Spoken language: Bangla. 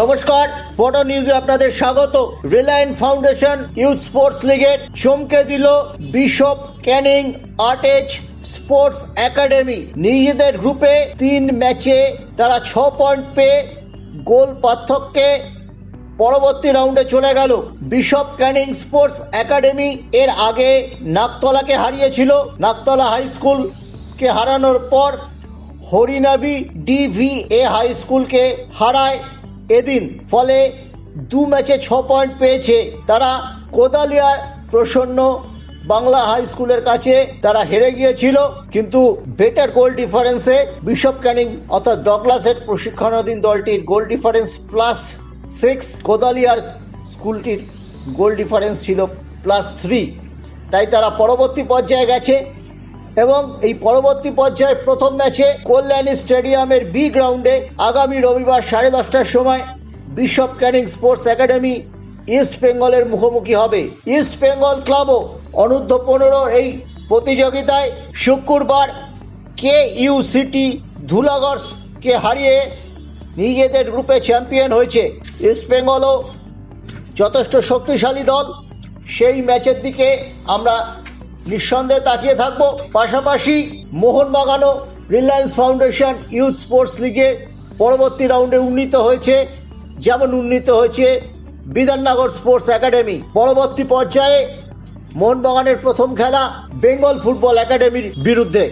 নমস্কার ফটো নিউজে আপনাদের স্বাগত। রিলায়েন্স ফাউন্ডেশন ইউথ স্পোর্টস লিগের চমকে দিল বিশপ ক্যানিং আর্টেজ স্পোর্টস একাডেমি নিজেদের গ্রুপে তিন ম্যাচে তারা ছ পয়েন্ট পেয়ে গোল পার্থক্যে পরবর্তী রাউন্ডে চলে গেল। বিশপ ক্যানিং স্পোর্টস একাডেমি এর আগে নাকতলাকে হারিয়েছিল। নাকতলা হাই স্কুলকে হারানোর পর হরিনাবি ডিভিএ হাই স্কুলকে হারায়। এদিন ফলে দু ম্যাচে ছ পয়েন্ট পেয়েছে তারা কোদালিয়ার প্রসন্ন বাংলা হাই স্কুলের কাছে তারা হেরে গিয়েছিল, কিন্তু বেটার গোল ডিফারেন্সে বিশপ ক্যানিং অর্থাৎ ডগলাসের প্রশিক্ষণাধীন দলটির গোল ডিফারেন্স প্লাস সিক্স কোদালিয়ার স্কুলটির গোল ডিফারেন্স ছিল প্লাস থ্রি তাই তারা পরবর্তী পর্যায়ে গেছে। এবং এই পরবর্তী পর্যায়ের প্রথম ম্যাচে কল্যাণী স্টেডিয়ামের বি গ্রাউন্ডে আগামী রবিবার সাড়ে দশটার সময় Bishop Canning sports academy east বেঙ্গলের মুখোমুখি হবে। ইস্ট বেঙ্গল ক্লাবও অনূর্ধ্ব পনেরো এই প্রতিযোগিতায় শুক্রবার কে ইউ সিটি ধুলাগড়কে হারিয়ে নিজেদের গ্রুপে চ্যাম্পিয়ন হয়েছে। ইস্ট বেঙ্গলও যথেষ্ট শক্তিশালী দল। সেই ম্যাচের দিকে আমরা নিঃসন্দেহে তাকিয়ে থাকব। পাশাপাশি মোহনবাগানও রিলায়েন্স ফাউন্ডেশন ইউথ স্পোর্টস লিগে পরবর্তী রাউন্ডে উন্নীত হয়েছে। যেমন উন্নীত হয়েছে বিধাননগর স্পোর্টস একাডেমি। পরবর্তী পর্যায়ে মোহনবাগানের প্রথম খেলা বেঙ্গল ফুটবল একাডেমির বিরুদ্ধে।